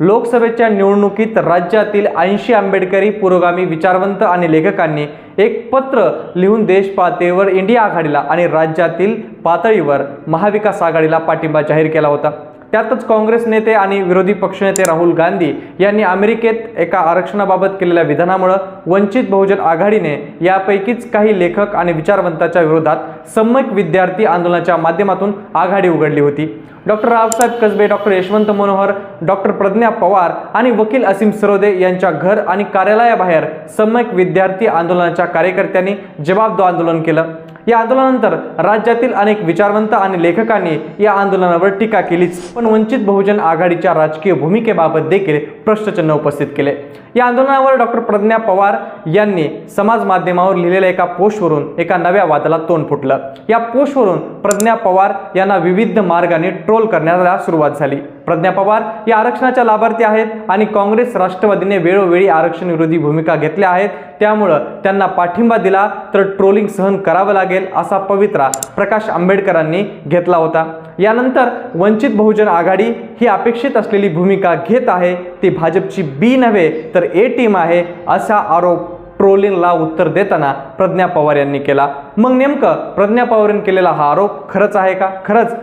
लोकसभेच्या निवडणुकीत राज्यातील ऐंशी आंबेडकरी पुरोगामी विचारवंत आणि लेखकांनी एक पत्र लिहून देशपातळीवर इंडिया आघाडीला आणि राज्यातील पातळीवर महाविकास आघाडीला पाठिंबा जाहीर केला होता. त्यातच काँग्रेस नेते आणि विरोधी पक्षनेते राहुल गांधी यांनी अमेरिकेत एका आरक्षणाबाबत केलेल्या विधानामुळं वंचित बहुजन आघाडीने यापैकीच काही लेखक आणि विचारवंताच्या विरोधात सम्यक विद्यार्थी आंदोलनाच्या माध्यमातून आघाडी उघडली होती. Doctor Raosaheb Kasbe doctor Yashwant Manohar doctor Pragya Pawar आणि वकील असीम सरोदे यांच्या घर आणि कार्यालयाबाहेर सम्यक विद्यार्थी आंदोलनाच्या कार्यकर्त्यांनी जबाबदो आंदोलन केलं. या आंदोलनानंतर राज्यातील अनेक विचारवंत आणि लेखकांनी या आंदोलनावर टीका केलीच. पण वंचित बहुजन आघाडीच्या राजकीय भूमिकेबाबत देखील प्रश्नचिन्ह उपस्थित केले. या आंदोलनावर डॉक्टर प्रज्ञा पवार यांनी समाज माध्यमावर लिहिलेल्या एका पोस्टवरून एका नव्या वादाला तोंड फुटलं. या पोस्टवरून प्रज्ञा पवार यांना विविध मार्गाने ट्रोल करण्याला सुरुवात झाली. प्रज्ञा पवार या आरक्षणाच्या लाभार्थी आहेत आणि काँग्रेस राष्ट्रवादीने वेळोवेळी आरक्षण विरोधी भूमिका घेतल्या आहेत. त्यामुळं त्यांना पाठिंबा दिला तर ट्रोलिंग सहन करावं लागेल असा पवित्रा प्रकाश आंबेडकरांनी घेतला होता. यानंतर वंचित बहुजन आघाडी ही अपेक्षित असलेली भूमिका घेत आहे. ती भाजपची बी नव्हे तर ए टीम आहे असा आरोप ट्रोलिंगला उत्तर देताना प्रज्ञा पवार यांनी केला. मग नेमकं प्रज्ञा पवारांनी केलेला हा आरोप खरंच आहे का? खरंच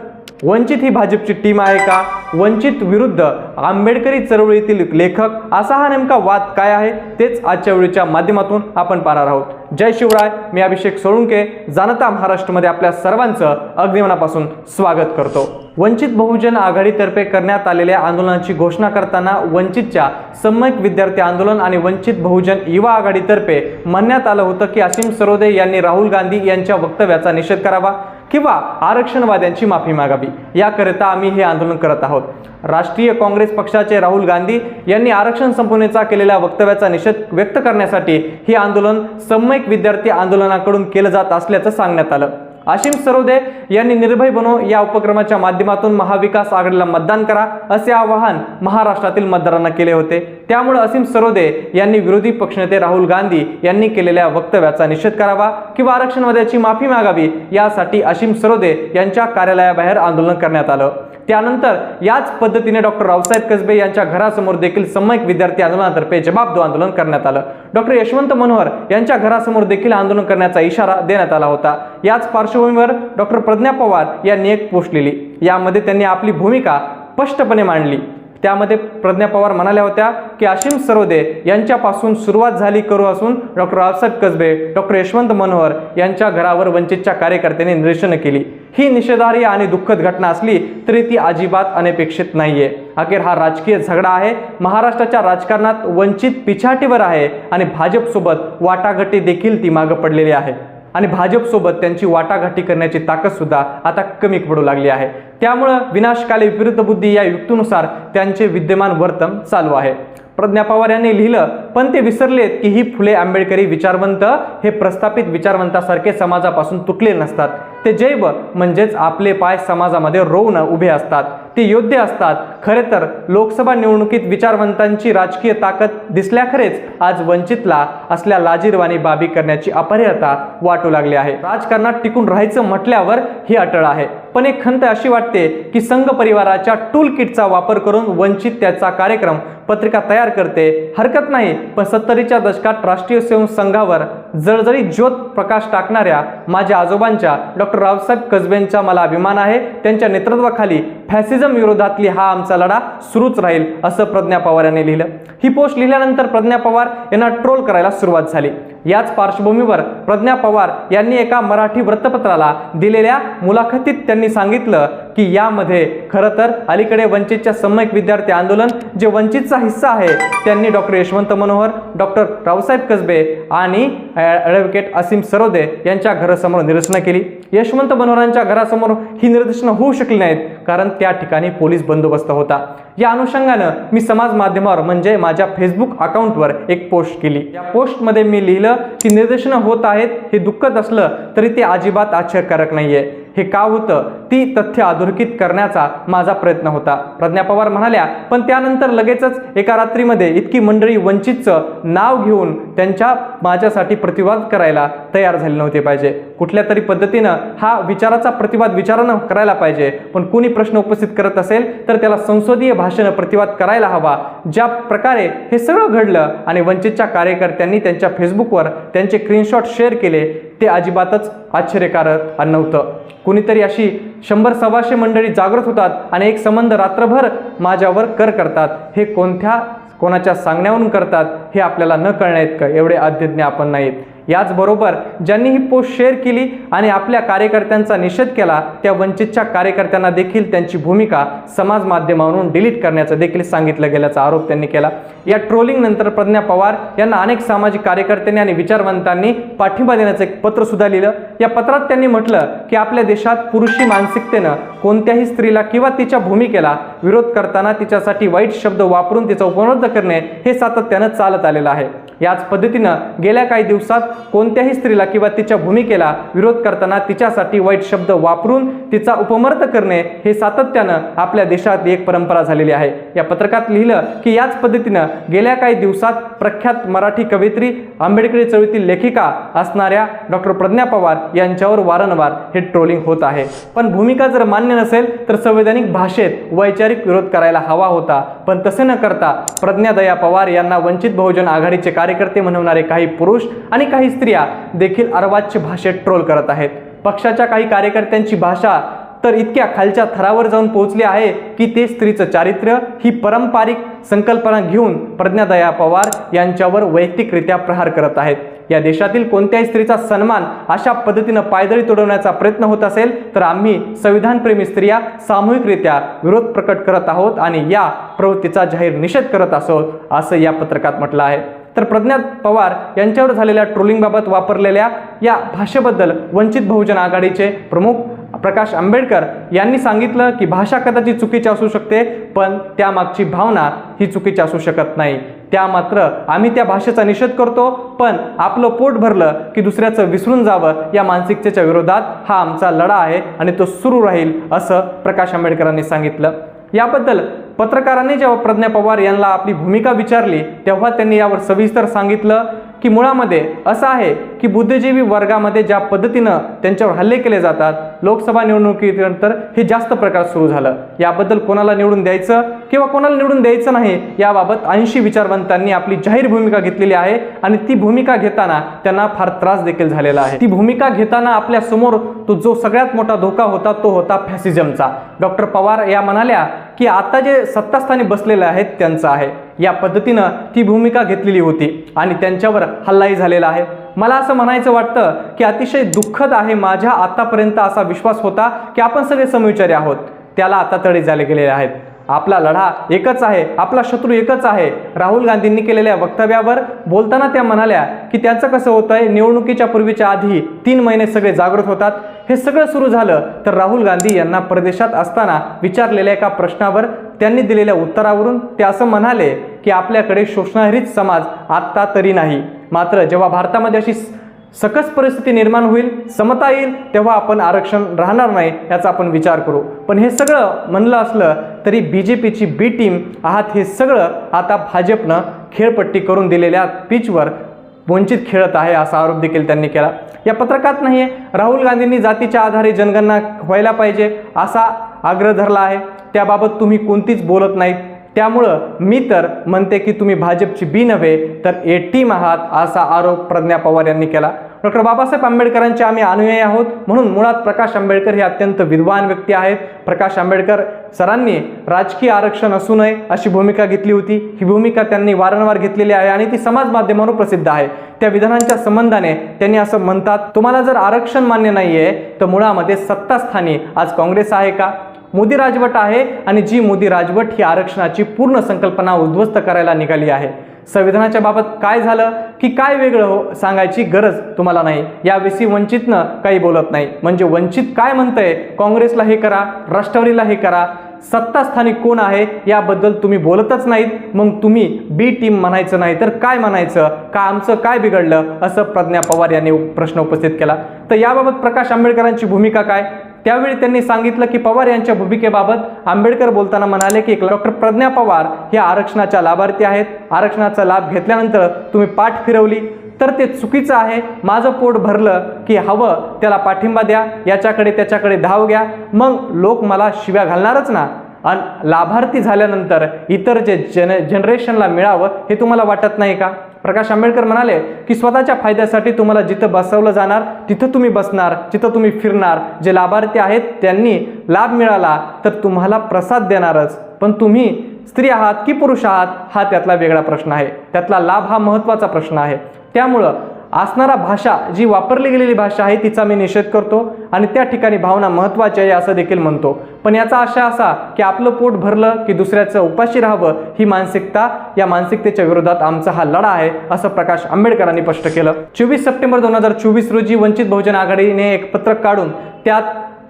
वंचित ही भाजपची टीम आहे का? वंचित विरुद्ध आंबेडकरी चळवळीतील लेखक असा हा नेमका वाद काय आहे? तेच आजच्या वेळीच्या माध्यमातून आपण पाहणार आहोत. जय शिवराय मी अभिषेक सोळुंके जाणता महाराष्ट्रमध्ये आपल्या सर्वांचं अग्निमनापासून स्वागत करतो. वंचित बहुजन आघाडीतर्फे करण्यात आलेल्या आंदोलनाची घोषणा करताना वंचितच्या सम्यक विद्यार्थी आंदोलन आणि वंचित बहुजन युवा आघाडीतर्फे म्हणण्यात आलं होतं की असीम सरोदे यांनी राहुल गांधी यांच्या वक्तव्याचा निषेध करावा. किंवा आरक्षणवाद्यांची माफी मागावी. याकरिता आम्ही हे आंदोलन करत आहोत. राष्ट्रीय काँग्रेस पक्षाचे राहुल गांधी यांनी आरक्षण संपवण्याचा केलेल्या वक्तव्याचा निषेध व्यक्त करण्यासाठी हे आंदोलन सम्यक विद्यार्थी आंदोलनाकडून केलं जात असल्याचं सांगण्यात आलं. आशिम सरोदे यांनी निर्भय बनो या उपक्रमाच्या माध्यमातून महाविकास आघाडीला मतदान करा असे आवाहन महाराष्ट्रातील मतदारांना केले होते. त्यामुळे असीम सरोदे यांनी विरोधी पक्षनेते राहुल गांधी यांनी केलेल्या वक्तव्याचा निषेध करावा किंवा आरक्षणवाद्याची माफी मागावी यासाठी असीम सरोदे यांच्या कार्यालयाबाहेर आंदोलन करण्यात आलं. त्यानंतर याच पद्धतीने डॉक्टर रावसाहेब कसबे यांच्या घरासमोर देखील सम्यक विद्यार्थी आंदोलनातर्फे जबाबदो आंदोलन करण्यात आलं. डॉक्टर यशवंत मनोहर यांच्या घरासमोर देखील आंदोलन करण्याचा इशारा देण्यात आला होता. याच पार्श्वभूमीवर डॉक्टर प्रज्ञा पवार यांनी एक पोस्ट लिहिली. यामध्ये त्यांनी आपली भूमिका स्पष्टपणे मांडली. त्यामध्ये प्रज्ञा पवार म्हणाल्या होत्या की आशिम सरोदे यांच्यापासून सुरुवात झाली करू असून डॉक्टर रावसाहेब कसबे डॉक्टर यशवंत मनोहर यांच्या घरावर वंचितच्या कार्यकर्त्यांनी निदर्शनं केली. ही निषेधार्ह आणि दुःखद घटना असली तरी ती अजिबात अनपेक्षित नाहीये. अखेर हा राजकीय झगडा आहे. महाराष्ट्राच्या राजकारणात वंचित पिछाटीवर आहे आणि भाजपसोबत वाटाघाटी देखील ती मागं पडलेली आहे. आणि भाजपसोबत त्यांची वाटाघाटी करण्याची ताकद सुद्धा आता कमी पडू लागली आहे. त्यामुळं विनाशकाली विरुद्ध बुद्धी या युक्तीनुसार त्यांचे विद्यमान वर्तन चालू आहे. प्रज्ञा पवार यांनी लिहिलं पण ते विसरलेत की ही फुले आंबेडकरी विचारवंत हे प्रस्थापित विचारवंतासारखे समाजापासून तुटले नसतात. ते जैव म्हणजेच आपले पाय समाजामध्ये रोवणं उभे असतात. ते योद्धे असतात. खरे तर लोकसभा निवडणुकीत विचारवंतांची राजकीय ताकद दिसल्याखरेच आज वंचितला असल्या लाजीरवाणी बाबी करण्याची अपरिहता वाटू लागली आहे. राजकारणात टिकून राहायचं म्हटल्यावर ही अटळ आहे. पण एक खंत अशी वाटते की संघ परिवाराच्या टूल किटचा वापर करून वंचित त्याचा कार्यक्रम पत्रिका तयार करते. हरकत नाही पण सत्तरीच्या दशकात राष्ट्रीय स्वयं संघावर जळजळी ज्योत प्रकाश टाकणाऱ्या माझ्या आजोबांच्या डॉक्टर रावसाहेब कसबेंचा मला अभिमान आहे. त्यांच्या नेतृत्वाखाली फॅसिझम विरोधातली हा आमचा लढा सुरूच राहील असं प्रज्ञा पवार यांनी लिहिलं. ही पोस्ट लिहिल्यानंतर प्रज्ञा पवार यांना ट्रोल करायला सुरुवात झाली. याच पार्श्वभूमीवर प्रज्ञा पवार यांनी एका मराठी वृत्तपत्राला दिलेल्या मुलाखतीत त्यांनी सांगितलं की यामध्ये खरं तर अलीकडे वंचितच्या सम्यक विद्यार्थी आंदोलन जे वंचितचा हिस्सा आहे त्यांनी डॉक्टर यशवंत मनोहर डॉक्टर रावसाहेब कसबे आणि ॲडव्होकेट असीम सरोदे यांच्या घरासमोर निदर्शनं केली. यशवंत मनोहरांच्या घरासमोर ही निदर्शनं होऊ शकली नाहीत कारण त्या ठिकाणी पोलीस बंदोबस्त होता. या अनुषंगानं मी समाज माध्यमावर म्हणजे माझ्या फेसबुक अकाउंटवर एक पोस्ट केली. या पोस्टमध्ये मी लिहिलं की निदर्शनं होत आहेत हे दुःखद असलं तरी ते अजिबात आश्चर्यकारक नाहीये. हे का होतं? ती तथ्य अधोरेखित करण्याचा माझा प्रयत्न होता. प्रज्ञा पवार म्हणाल्या पण त्यानंतर लगेचच एका रात्रीमध्ये इतकी मंडळी वंचितचं नाव घेऊन त्यांच्या माझ्यासाठी प्रतिवाद करायला तयार झाले नव्हते पाहिजे. कुठल्या तरी पद्धतीनं हा विचाराचा प्रतिवाद विचारानं करायला पाहिजे. पण कुणी प्रश्न उपस्थित करत असेल तर त्याला संसदीय भाषेनं प्रतिवाद करायला हवा. ज्या प्रकारे हे सगळं घडलं आणि वंचितच्या कार्यकर्त्यांनी त्यांच्या फेसबुकवर त्यांचे स्क्रीनशॉट शेअर केले ते अजिबातच आश्चर्यकारक नव्हतं. कुणीतरी अशी शंभर सव्वाशे मंडळी जागृत होतात आणि एक संबंध रात्रभर माझ्यावर कर करतात. हे कोणत्या कोणाच्या सांगण्यावरून करतात हे आपल्याला न कळण्यात का एवढे अध्यज्ञ आपण नाहीत. याचबरोबर ज्यांनी ही पोस्ट शेअर केली आणि आपल्या कार्यकर्त्यांचा निषेध केला त्या वंचितच्या कार्यकर्त्यांना देखील त्यांची भूमिका समाज माध्यमावरून डिलीट करण्याचं देखील सांगितलं गेल्याचा आरोप त्यांनी केला. या ट्रोलिंग नंतर प्रज्ञा पवार यांना अनेक सामाजिक कार्यकर्त्यांनी आणि विचारवंतांनी पाठिंबा देण्याचं एक पत्र सुद्धा लिहिलं. या पत्रात त्यांनी म्हटलं की आपल्या देशात पुरुषी मानसिकतेनं कोणत्याही स्त्रीला किंवा तिच्या भूमिकेला विरोध करताना तिच्यासाठी वाईट शब्द वापरून तिचा उपरोध करणे हे सातत्यानं चालत आलेलं आहे. याच पद्धतीनं गेल्या काही दिवसात कोणत्याही स्त्रीला किंवा तिच्या भूमिकेला विरोध करताना तिच्यासाठी वाईट शब्द वापरून तिचा उपमर्थ करणे हे सातत्यानं आपल्या देशात एक परंपरा झालेली आहे. या पत्रकात लिहिलं की याच पद्धतीनं गेल्या काही दिवसात प्रख्यात मराठी कवयित्री आंबेडकरी चळवळीतील लेखिका असणाऱ्या डॉक्टर प्रज्ञा पवार यांच्यावर वारंवार हे ट्रोलिंग होत आहे. पण भूमिका जर मान्य नसेल तर संवैधानिक भाषेत वैचारिक विरोध करायला हवा होता. पण तसे न करता प्रज्ञा दया पवार यांना वंचित बहुजन आघाडीचे कार्यकर्ते म्हणवणारे काही पुरुष आणि काही स्त्रिया देखील अर्वाच्य भाषेत ट्रोल करत आहेत. पक्षाच्या काही कार्यकर्त्यांची भाषा तर इतक्या खालच्या थरावर जाऊन पोहोचली आहे की ते स्त्रीचं चारित्र्य ही पारंपरिक संकल्पना घेऊन प्रज्ञादया पवार यांच्यावर वैयक्तिकरित्या प्रहार करत आहेत. या देशातील कोणत्याही स्त्रीचा सन्मान अशा पद्धतीनं पायदळी तुडवण्याचा प्रयत्न होत असेल तर आम्ही संविधानप्रेमी स्त्रिया सामूहिकरित्या विरोध प्रकट करत आहोत आणि या प्रवृत्तीचा जाहीर निषेध करत असोत असं या पत्रकात म्हटलं आहे. तर प्रज्ञा पवार यांच्यावर झालेल्या ट्रोलिंगबाबत वापरलेल्या या भाषेबद्दल वंचित बहुजन आघाडीचे प्रमुख प्रकाश आंबेडकर यांनी सांगितलं की भाषा कदाचित चुकीची असू शकते पण त्यामागची भावना ही चुकीची असू शकत नाही. त्या मात्र आम्ही त्या भाषेचा निषेध करतो पण आपलं पोट भरलं की दुसऱ्याचं विसरून जावं या मानसिकतेच्या विरोधात हा आमचा लढा आहे आणि तो सुरू राहील असं प्रकाश आंबेडकरांनी सांगितलं. याबद्दल पत्रकारांनी जेव्हा प्रज्ञा पवार यांना आपली भूमिका विचारली तेव्हा त्यांनी यावर सविस्तर सांगितलं की मुळामध्ये असं आहे की बुद्धिजीवी वर्गामध्ये ज्या पद्धतीनं त्यांच्यावर हल्ले केले जातात लोकसभा निवडणुकीनंतर हे जास्त प्रकार सुरू झालं. याबद्दल कोणाला निवडून द्यायचं किंवा कोणाला निवडून द्यायचं नाही याबाबत ऐंशी विचारवंतांनी आपली जाहीर भूमिका घेतलेली आहे आणि ती भूमिका घेताना त्यांना फार त्रास देखील झालेला आहे. ती भूमिका घेताना आपल्यासमोर तो जो सगळ्यात मोठा धोका होता तो होता फॅसिझमचा. डॉक्टर पवार या म्हणाल्या की आता जे सत्तास्थानी बसलेले आहेत त्यांचं आहे. या पद्धतीनं ती भूमिका घेतलेली होती आणि त्यांच्यावर हल्लाही झालेला आहे. मला असं म्हणायचं वाटतं की अतिशय दुःखद आहे माझ्या आतापर्यंत असा विश्वास होता की आपण सगळे समविचारी आहोत. त्याला आता तडे झाले गेलेले आहेत. आपला लढा एकच आहे आपला शत्रू एकच आहे. राहुल गांधींनी केलेल्या वक्तव्यावर बोलताना त्या म्हणाल्या की त्यांचं कसं होतं आहे निवडणुकीच्या पूर्वीच्या आधी तीन महिने सगळे जागृत होतात. हे सगळं सुरू झालं तर राहुल गांधी यांना परदेशात असताना विचारलेल्या एका प्रश्नावर त्यांनी दिलेल्या उत्तरावरून ते असं म्हणाले की आपल्याकडे शोषणारीच समाज आत्ता तरी नाही. मात्र जेव्हा भारतामध्ये अशी सकस परिस्थिती निर्माण होईल समता येईल तेव्हा आपण आरक्षण राहणार नाही याचा आपण विचार करू. पण हे सगळं म्हणलं असलं तरी बी जे पीची बी टीम आहात हे सगळं आता भाजपनं खेळपट्टी करून दिलेल्या पिचवर वंचित खेळत आहे असा आरोप देखील त्यांनी केला. या पत्रकात नाही आहे राहुल गांधींनी जातीच्या आधारे जनगणना व्हायला पाहिजे असा आग्रह धरला आहे. त्याबाबत तुम्ही कोणतीच बोलत नाहीत. त्यामुळं मी तर म्हणते की तुम्ही भाजपची बी नव्हे तर ए टीम आहात असा आरोप प्रज्ञा पवार यांनी केला. डॉक्टर बाबासाहेब आंबेडकरांचे आम्ही अनुयायी आहोत म्हणून मुळात प्रकाश आंबेडकर हे अत्यंत विद्वान व्यक्ती आहेत. प्रकाश आंबेडकर सरांनी राजकीय आरक्षण असू नये अशी भूमिका घेतली होती. ही भूमिका त्यांनी वारंवार घेतलेली आहे आणि ती समाज माध्यमावर प्रसिद्ध आहे. त्या विधानांच्या संबंधाने त्यांनी असं म्हणतात तुम्हाला जर आरक्षण मान्य नाही आहे तर मुळामध्ये सत्तास्थानी आज काँग्रेस आहे का? मोदी राजवट आहे आणि जी मोदी राजवट ही आरक्षणाची पूर्ण संकल्पना उद्ध्वस्त करायला निघाली आहे. संविधानाच्या बाबत काय झालं की काय वेगळं हो सांगायची गरज तुम्हाला नाही. याविषयी वंचितनं काही बोलत नाही. म्हणजे वंचित काय म्हणतंय काँग्रेसला हे करा राष्ट्रवादीला हे करा सत्तास्थानी कोण आहे याबद्दल तुम्ही बोलतच नाहीत. मग तुम्ही बी टीम म्हणायचं नाही तर काय म्हणायचं? का आमचं काय बिघडलं? असं प्रज्ञा पवार यांनी प्रश्न उपस्थित केला. तर याबाबत प्रकाश आंबेडकरांची भूमिका काय? त्यावेळी त्यांनी सांगितलं की पवार यांच्या भूमिकेबाबत आंबेडकर बोलताना म्हणाले की डॉक्टर प्रज्ञा पवार हे आरक्षणाच्या लाभार्थी आहेत. आरक्षणाचा लाभ घेतल्यानंतर तुम्ही पाठ फिरवली. तर ते चुकीचं आहे. माझं पोट भरलं की हवं त्याला पाठिंबा द्या. याच्याकडे त्याच्याकडे धाव घ्या. मग लोक मला शिव्या घालणारच ना. आणि लाभार्थी झाल्यानंतर इतर जे जन जनरेशनला मिळावं हे तुम्हाला वाटत नाही का? प्रकाश आंबेडकर म्हणाले की स्वतःच्या फायद्यासाठी तुम्हाला जिथं बसवलं जाणार तिथं तुम्ही बसणार जिथं तुम्ही फिरणार जे लाभार्थी आहेत त्यांनी लाभ मिळाला तर तुम्हाला प्रसाद देणारच. पण तुम्ही स्त्री आहात की पुरुष आहात हा त्यातला वेगळा प्रश्न आहे. त्यातला लाभ हा महत्त्वाचा प्रश्न आहे. त्यामुळं असणारा भाषा जी वापरली गेलेली भाषा आहे तिचा मी निषेध करतो आणि त्या ठिकाणी भावना महत्त्वाची आहे असं देखील म्हणतो. पण याचा आशा असा की आपलं पोट भरलं की दुसऱ्याचं उपाशी राहावं ही मानसिकता या मानसिकतेच्या विरोधात आमचा हा लढा आहे असं प्रकाश आंबेडकरांनी स्पष्ट केलं. चोवीस सप्टेंबर दोन हजार चोवीस रोजी वंचित बहुजन आघाडीने एक पत्रक काढून त्यात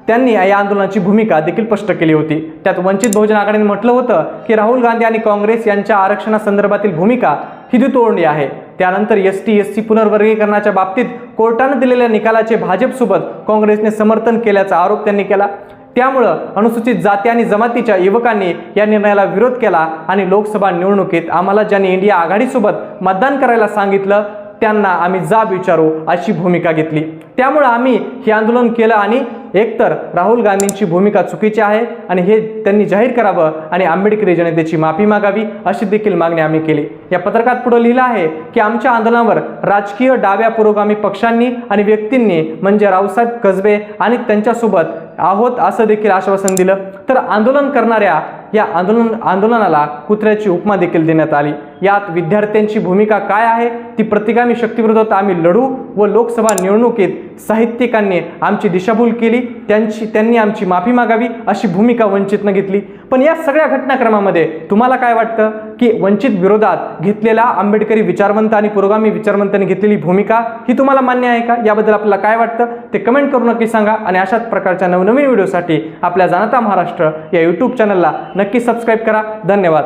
त्यांनी या आंदोलनाची भूमिका देखील स्पष्ट केली होती. त्यात वंचित बहुजन आघाडीने म्हटलं होतं की राहुल गांधी आणि काँग्रेस यांच्या आरक्षणासंदर्भातील भूमिका ही दुतोडणी आहे. त्यानंतर एस टी एस सी पुनर्वर्गीकरणाच्या बाबतीत कोर्टानं दिलेल्या निकालाचे भाजपसोबत काँग्रेसने समर्थन केल्याचा आरोप त्यांनी केला. त्यामुळं अनुसूचित जाती आणि जमातीच्या युवकांनी या निर्णयाला विरोध केला आणि लोकसभा निवडणुकीत आम्हाला ज्यांनी इंडिया आघाडीसोबत मतदान करायला सांगितलं त्यांना आम्ही जाब विचारू अशी भूमिका घेतली. त्यामुळं आम्ही हे आंदोलन केलं आणि एकतर राहुल गांधींची भूमिका चुकीची आहे आणि हे त्यांनी जाहीर करावं आणि आंबेडकरी जनतेची माफी मागावी अशी देखील मागणी आम्ही केली. या पत्रकात पुढे लिहिलं आहे की आमच्या आंदोलनावर राजकीय डाव्या पुरोगामी पक्षांनी आणि व्यक्तींनी म्हणजे रावसाहेब कसबे आणि त्यांच्यासोबत आहोत असं देखील आश्वासन दिलं. तर आंदोलन करणाऱ्या या आंदोलन आंदोलनाला कुत्र्याची उपमा देखील देण्यात आली. यात विद्यार्थ्यांची भूमिका काय आहे? ती प्रतिगामी शक्तीविरोधात आम्ही लढू व लोकसभा निवडणुकीत साहित्यिकांनी आमची दिशाभूल केली त्यांची त्यांनी आमची माफी मागावी अशी भूमिका वंचितनं घेतली. पण या सगळ्या घटनाक्रमामध्ये तुम्हाला काय वाटतं? की वंचित विरोधात घेतलेला आंबेडकरी विचारवंत आणि पुरोगामी विचारवंतांनी घेतलेली भूमिका ही तुम्हाला मान्य आहे का? याबद्दल आपल्याला काय वाटतं? ते कमेंट करू नक्की सांगा आणि अशाच प्रकारच्या नवनवीन व्हिडिओसाठी आपल्या जाणता महाराष्ट्र या यूट्यूब चॅनलला नक्की सबस्क्राईब करा. धन्यवाद.